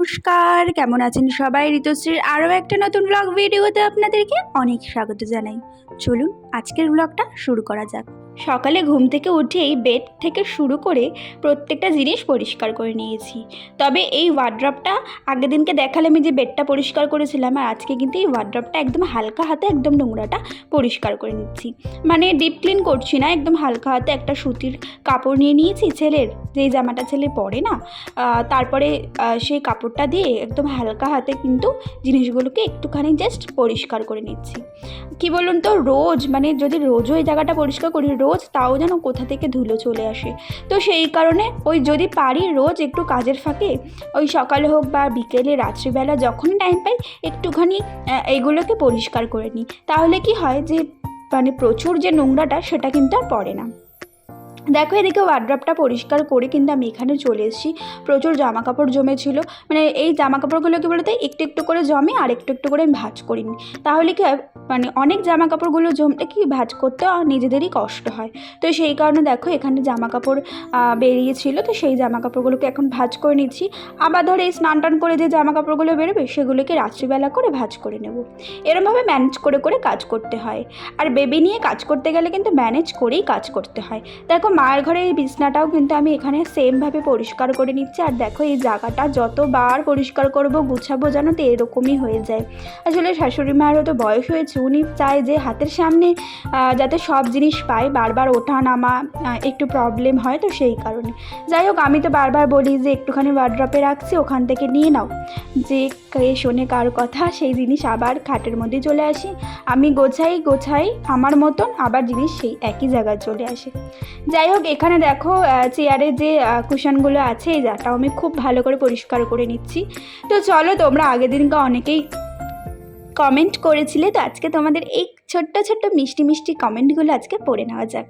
নমস্কার, কেমন আছেন সবাই? ঋতুশ্রীর আরও একটা নতুন ব্লগ ভিডিওতে আপনাদেরকে অনেক স্বাগত জানাই। চলুন আজকের ব্লগটা শুরু করা যাক। সকালে ঘুম থেকে উঠেই বেড থেকে শুরু করে প্রত্যেকটা জিনিস পরিষ্কার করে নিয়েছি। তবে এই ওয়ার্ড্রপটা আগের দিনকে দেখালে আমি যে বেডটা পরিষ্কার করেছিলাম, আর আজকে কিন্তু এই ওয়ার্ড্রপটা একদম হালকা হাতে একদম নোংরাটা পরিষ্কার করে নিচ্ছি। মানে ডিপ ক্লিন করছি না, একদম হালকা হাতে একটা সুতির কাপড় নিয়ে নিয়েছি ছেলের, যেই জামাটা ছেলে পরে না তারপরে সেই কাপড়টা দিয়ে একদম হালকা হাতে কিন্তু জিনিসগুলোকে একটুখানি জাস্ট পরিষ্কার করে নিচ্ছি। কি বলুন তো, রোজ মানে যদি রোজও এই জায়গাটা পরিষ্কার করি, রোজ তাও যেন কোথা থেকে ধুলো চলে আসে। তো সেই কারণে ওই যদি পারি রোজ একটু কাজের ফাঁকে, ওই সকালে হোক বা বিকেলে, রাত্রিবেলা যখনই টাইম পাই, একটুখানি এইগুলোকে পরিষ্কার করে নিই। তাহলে কি হয় যে মানে প্রচুর যে নোংরাটা, সেটা কিন্তু আর পড়ে না। দেখো, এদিকে ওয়ার্ড্রপটা পরিষ্কার করে কিন্তু আমি এখানে চলে এসেছি। প্রচুর জামা কাপড় জমেছিল। মানে এই জামা কাপড়গুলো কি বলতে, একটু একটু করে জমে আর একটু একটু করে আমি ভাঁজ করি তাহলে কি মানে অনেক জামা কাপড়গুলো জমলে কি ভাজ করতে নিজেদেরই কষ্ট হয়। তো সেই কারণে দেখো, এখানে জামা কাপড় বেরিয়েছিল। তো সেই জামা কাপড়গুলোকে এখন ভাজ করে নিচ্ছি। আবার ধরে, এই স্নান টান করে যে জামা কাপড়গুলো বেরোবে, সেগুলোকে রাত্রিবেলা করে ভাজ করে নেব। এরমভাবে ম্যানেজ করে করে কাজ করতে হয়। আর বেবি নিয়ে কাজ করতে গেলে কিন্তু ম্যানেজ করেই কাজ করতে হয়। দেখো মায়ের ঘরে এই বিছনাটাও কিন্তু আমি এখানে সেমভাবে পরিষ্কার করে নিচ্ছি। আর দেখো, এই জায়গাটা যতবার পরিষ্কার করব, গুছাবো যেন তো এরকমই হয়ে যায়। আসলে শাশুড়ি মায়েরও তো বয়স হয়েছে, উনি চায় যে হাতের সামনে যাতে সব জিনিস পায়, বারবার ওঠা নামা একটু প্রবলেম হয় তো সেই কারণে। যাই হোক, আমি তো বারবার বলি যে একটুখানি ওয়ার্ড্রপে রাখছি, ওখান থেকে নিয়ে নাও। যে কে শোনে কার কথা, সেই জিনিস আবার খাটের মধ্যে চলে আসি। আমি গোছাই গোছাই, আমার মতন আবার জিনিস সেই একই জায়গায় চলে আসে। যাই হোক, এখানে দেখো চেয়ারে যে কুশনগুলো আছে, এই জায়গাটাও আমি খুব ভালো করে পরিষ্কার করে নিচ্ছি। তো চলো, তোমরা আগের দিনকে অনেকেই কমেন্ট করেছিলে, তো আজকে তোমাদের এই ছোট্ট ছোট্ট মিষ্টি মিষ্টি কমেন্টগুলো আজকে পড়ে নেওয়া যাক।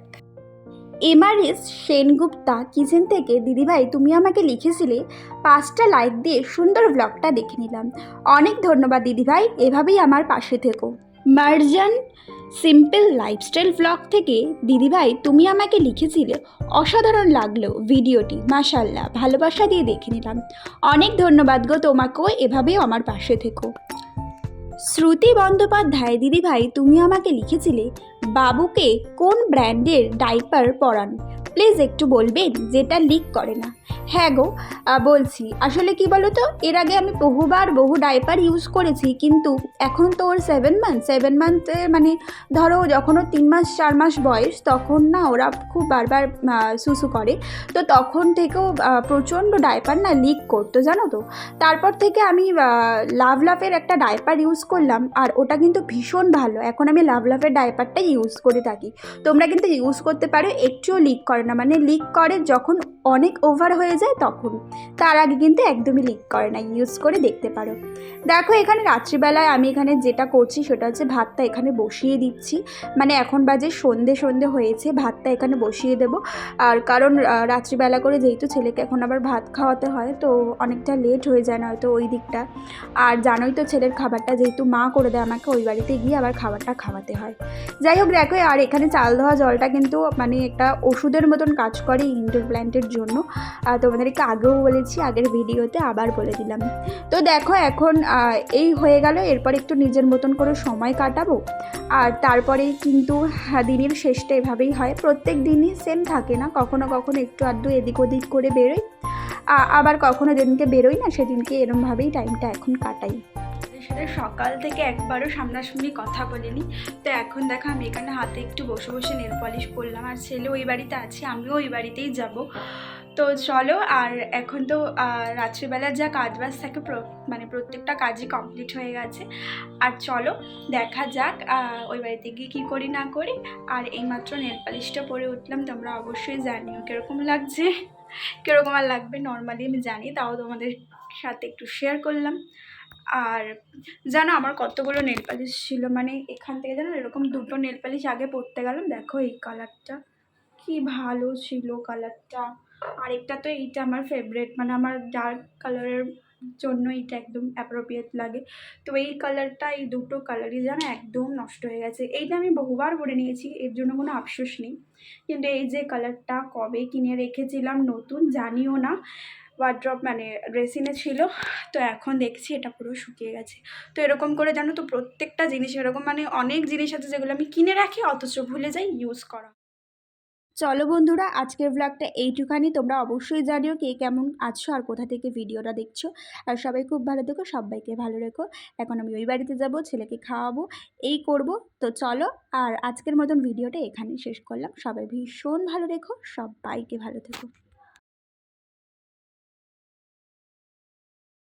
এমআরএস সেনগুপ্তা কিচেন থেকে, দিদিভাই, তুমি আমাকে লিখেছিলে পাঁচটা লাইক দিয়ে সুন্দর ব্লগটা দেখে নিলাম। অনেক ধন্যবাদ, দিদিভাই। এভাবেই আমার পাশে থেকো। মার্জান সিম্পল লাইফস্টাইল ব্লগ থেকে দিদিভাই, তুমি আমাকে লিখেছিলে, অসাধারণ লাগল ভিডিওটি মাশাল্লাহ ভালোবাসা দিয়ে দেখে নিলাম। অনেক ধন্যবাদ গো তোমাকেও এভাবেও আমার পাশে থেকো। শ্রুতি বন্দ্যোপাধ্যায়, দিদিভাই, তুমি আমাকে লিখেছিলে বাবুকে কোন ব্র্যান্ডের ডাইপার পরান? প্লিজ একটু বলবেন, যেটা লিক করে না। হ্যাঁ গো বলছি। আসলে কি বলো তো এর আগে আমি বহুবার বহু ডাইপার ইউজ করেছি, কিন্তু এখন তো ওর সেভেন মান্থ সেভেন মান্থে মানে ধরো যখন ওর তিন মাস, চার মাস বয়স, তখন না ওরা খুব বারবার সুসু করে। তো তখন থেকেও প্রচণ্ড ডাইপার না লিক করতো, জানো তো? তারপর থেকে আমি লাভ লাভের একটা ডাইপার ইউজ করলাম, আর ওটা কিন্তু ভীষণ ভালো। এখন আমি লাভ লাভের ডাইপারটাই ইউজ করে থাকি। তোমরা কিন্তু ইউজ করতে পারো, একটুও লিক করে না। মানে লিক করে যখন অনেক ওভার হয়ে যায় তখন। তার আগে কিন্তু একদমই লিক করে না ইউজ করে দেখতে পারো। দেখো এখানে রাত্রিবেলায় আমি এখানে যেটা করছি সেটা হচ্ছে ভাতটা এখানে বসিয়ে দিচ্ছি। মানে এখন বাজে সন্ধে সন্ধে হয়েছে, ভাতটা এখানে বসিয়ে দেবো। আর কারণ রাত্রিবেলা করে যেহেতু ছেলেকে এখন আবার ভাত খাওয়াতে হয়, তো অনেকটা লেট হয়ে যায় না হয়তো ওই দিকটা। আর জানোই তো ছেলের খাবারটা যেহেতু মা করে দেয় আমাকে, ওই বাড়িতে গিয়ে আবার খাবারটা খাওয়াতে হয়। যাই হোক, দেখো, আর এখানে চাল ধোয়া জলটা কিন্তু মানে একটা ওষুধের মতন কাজ করে ইনডোর প্ল্যান্টের জন্য। আহ, তোমাদেরকে আগেও বলেছি আগের ভিডিওতে আবার বলে দিলাম। তো দেখো এখন এই হয়ে গেল এরপর একটু নিজের মতন করে সময় কাটাবো। আর তারপরে কিন্তু হ্যাঁ, দিনের শেষটা এভাবেই হয়। প্রত্যেক দিনই সেম থাকে না কখনো কখনো একটু আধটু এদিক ওদিক করে বেরোই। আবার কখনো যেদিনকে বেরোই না সেদিনকে এরমভাবেই টাইমটা এখন কাটাই। সাথে সকাল থেকে একবারও সামনাসামনি কথা বলিনি। তো এখন দেখো আমি এখানে হাতে একটু বসে বসে নেল পলিশ করলাম আর ছেলে ওই বাড়িতে আছে আমিও ওই বাড়িতেই যাব। তো চলো আর এখন তো আহ, রাত্রিবেলার যা কাজ বাজ থাকে মানে প্রত্যেকটা কাজই কমপ্লিট হয়ে গেছে। আর চলো দেখা যাক ওই বাড়িতে গিয়ে কী করি না করি। আর এইমাত্র নেল পলিশটা পরে উঠলাম তোমরা অবশ্যই জানিও কীরকম লাগছে। কীরকম আর লাগবে নর্মালি আমি জানি তাও তোমাদের সাথে একটু শেয়ার করলাম। আর জানো আমার কতগুলো নেল পালিশ ছিল মানে এখান থেকে জানো এরকম দুটো নেল পালিশ আগে পরতে গেলাম, দেখো এই কালারটা কি ভালো ছিল কালারটা আরেকটা তো এইটা আমার ফেভারেট মানে আমার ডার্ক কালারের জন্য এটা একদম অ্যাপ্রোপ্রিয়েট লাগে। তো এই কালারটা এই দুটো কালারই যেন একদম নষ্ট হয়ে গেছে। এইটা আমি বহুবার পরে নিয়েছি, এর জন্য কোনো আফসোস নেই। কিন্তু এই যে কালারটা কবে কিনে রেখেছিলাম নতুন জানিও না। ওয়ার্ড্রপ মানে ড্রেসিনে ছিল, তো এখন দেখছি এটা পুরো শুকিয়ে গেছে। তো এরকম করে জানো তো প্রত্যেকটা জিনিস, এরকম মানে অনেক জিনিস আছে যেগুলো আমি কিনে রাখি, অথচ ভুলে যাই ইউজ করা। চলো বন্ধুরা, আজকের ব্লগটা এইটুখানি। তোমরা অবশ্যই জানিও কে কেমন আছো আর কোথা থেকে ভিডিওটা দেখছ। আর সবাই খুব ভালো থেকো, সবাইকে ভালো রেখো। এখন আমি ওই বাড়িতে যাব, ছেলেকে খাওয়াবো, এই করব। তো চলো, আর আজকের মতন ভিডিওটা এখানেই শেষ করলাম। সবাই ভীষণ ভালো রেখো, সবাইকে ভালো থেকো।